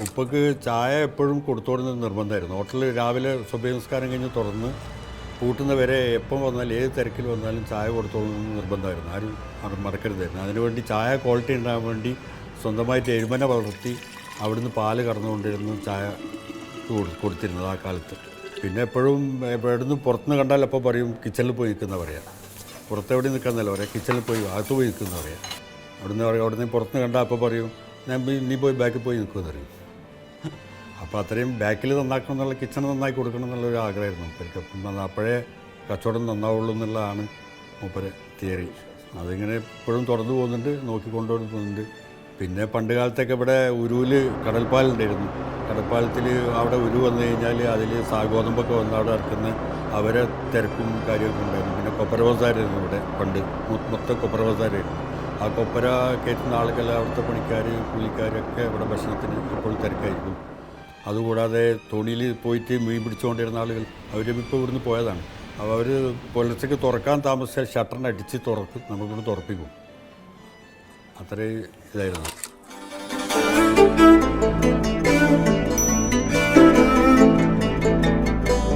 ഉപ്പക്ക് ചായ എപ്പോഴും കൊടുത്തോടുന്നത് നിർബന്ധമായിരുന്നു. ഹോട്ടലിൽ രാവിലെ സുബഹി നമസ്കാരം കഴിഞ്ഞ് തുറന്ന് പൂട്ടുന്ന വരെ എപ്പം വന്നാലും ഏത് തിരക്കിൽ വന്നാലും ചായ കൊടുത്തോളുന്ന നിർബന്ധമായിരുന്നു. ആരും അത് മറക്കരുതായിരുന്നു. അതിനുവേണ്ടി ചായ ക്വാളിറ്റി ഉണ്ടാകാൻ വേണ്ടി സ്വന്തമായിട്ട് എഴുമന വളർത്തി അവിടുന്ന് പാൽ കറന്നുകൊണ്ടിരുന്നു ചായ കൊടു- കൊടുത്തിരുന്നത് ആ കാലത്ത്. പിന്നെ എപ്പോഴും എവിടുന്ന് പുറത്തുനിന്ന് കണ്ടാൽ അപ്പോൾ പറയും കിച്ചണിൽ പോയി നിൽക്കുന്ന പറയാം. പുറത്തെവിടെ നിൽക്കാന്നല്ല പറയാം കിച്ചണിൽ പോയി അകത്ത് പോയി നിൽക്കുന്ന പറയാം. അവിടുന്ന് പറയും അവിടുന്ന് പുറത്തുനിന്ന് കണ്ടാൽ അപ്പോൾ പറയും ഞാൻ നീ പോയി ബാക്കിൽ പോയി നിൽക്കുമെന്ന് അപ്പോൾ അത്രയും ബാക്കിൽ നന്നാക്കണം എന്നുള്ള കിച്ചൺ നന്നാക്കി കൊടുക്കണം എന്നുള്ളൊരു ആഗ്രഹമായിരുന്നു മൂപ്പർക്ക് അപ്പം അപ്പോഴേ കച്ചവടം നന്നാവുള്ളൂ എന്നുള്ളതാണ് മൂപ്പര് തിയറി. അതിങ്ങനെ ഇപ്പോഴും തുറന്നു പോകുന്നുണ്ട് നോക്കി കൊണ്ടുപോയി പോകുന്നുണ്ട്. പിന്നെ പണ്ട് കാലത്തൊക്കെ ഇവിടെ ഉരുവിൽ കടൽപ്പാലുണ്ടായിരുന്നു കടൽപ്പാലത്തിൽ അവിടെ ഉരു വന്നു കഴിഞ്ഞാൽ അതിൽ സാഗോതമ്പൊക്കെ വന്ന് അവിടെ ഇറക്കുന്ന അവരെ തിരക്കും കാര്യമൊക്കെ ഉണ്ടായിരുന്നു. പിന്നെ കൊപ്പര ബസാരായിരുന്നു ഇവിടെ പണ്ട്. മൊത്തം കൊപ്പര ബസാരായിരുന്നു. ആ കൊപ്പര കയറ്റുന്ന ആളുകൾ അവിടുത്തെ പണിക്കാർ പുള്ളിക്കാരൊക്കെ ഇവിടെ ഭക്ഷണത്തിന് ഇപ്പോൾ തിരക്കായിരിക്കും. അതുകൂടാതെ തോണിയിൽ പോയിട്ട് മീൻ പിടിച്ചുകൊണ്ടിരുന്ന ആളുകൾ അവർ ഇപ്പോൾ ഇവിടുന്ന് പോയതാണ്. അപ്പോൾ അവർ പുലർച്ചയ്ക്ക് തുറക്കാൻ താമസിച്ചാൽ ഷട്ടറിനടിച്ച് തുറക്കും നമുക്കിവിടെ തുറപ്പിക്കും. അത്രയും ഇതായിരുന്നു.